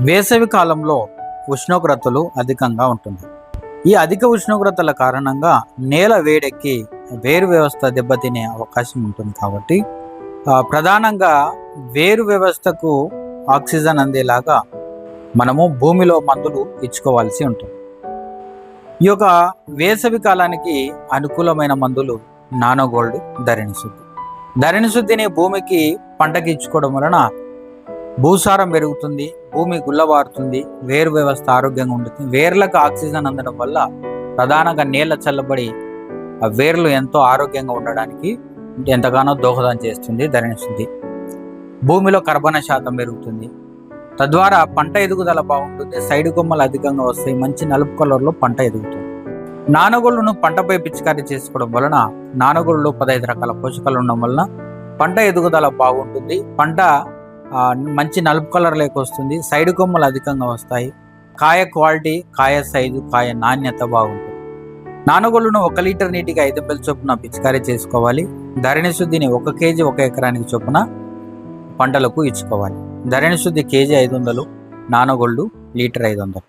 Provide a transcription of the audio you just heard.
వేసవి కాలంలో ఉష్ణోగ్రతలు అధికంగా ఉంటుంది. ఈ అధిక ఉష్ణోగ్రతల కారణంగా నేల వేడెక్కి వేరు వ్యవస్థ దెబ్బతినే అవకాశం ఉంటుంది కాబట్టి ప్రధానంగా వేరు వ్యవస్థకు ఆక్సిజన్ అందేలాగా మనము భూమిలో మందులు ఇచ్చుకోవాల్సి ఉంటుంది. ఈ యొక్క వేసవి కాలానికి అనుకూలమైన మందులు నానో గోల్డ్ ధరణి శుద్ధి. ధరణి శుద్ధిని భూమికి పంటకి ఇచ్చుకోవడం వలన భూసారం పెరుగుతుంది భూమి గుల్లబారుతుంది వేరు వ్యవస్థ ఆరోగ్యంగా ఉంటుంది. వేర్లకు ఆక్సిజన్ అందడం వల్ల ప్రధానంగా నీళ్ళ చల్లబడి ఆ వేర్లు ఎంతో ఆరోగ్యంగా ఉండడానికి ఎంతగానో దోహదం చేస్తుంది ధరణి భూమిలో కర్బన శాతం పెరుగుతుంది. తద్వారా పంట ఎదుగుదల బాగుంటుంది సైడ్ కొమ్మలు అధికంగా వస్తాయి మంచి నలుపు కలర్లో పంట ఎదుగుతుంది. నానగొళ్ళను పంటపై పిచికారీ చేసుకోవడం వలన నానగొళ్ళు పదహైదు రకాల పోషకాలు ఉండడం వలన పంట ఎదుగుదల బాగుంటుంది. పంట మంచి నలుపు కలర్ లేక వస్తుంది. సైడ్ కొమ్మలు అధికంగా వస్తాయి. కాయ క్వాలిటీ కాయ సైజు కాయ నాణ్యత బాగుంటుంది. నానగొళ్ళను ఒక లీటర్ నీటికి ఐదు ఎంఎల్ చొప్పున పిచికారీ చేసుకోవాలి. ధరణి శుద్ధిని ఒక కేజీ ఒక ఎకరానికి చొప్పున పంటలకు ఇచ్చుకోవాలి. ధరణి శుద్ధి కేజీ ఐదు వందలు నానగొళ్ళు లీటర్ ఐదు వందలు.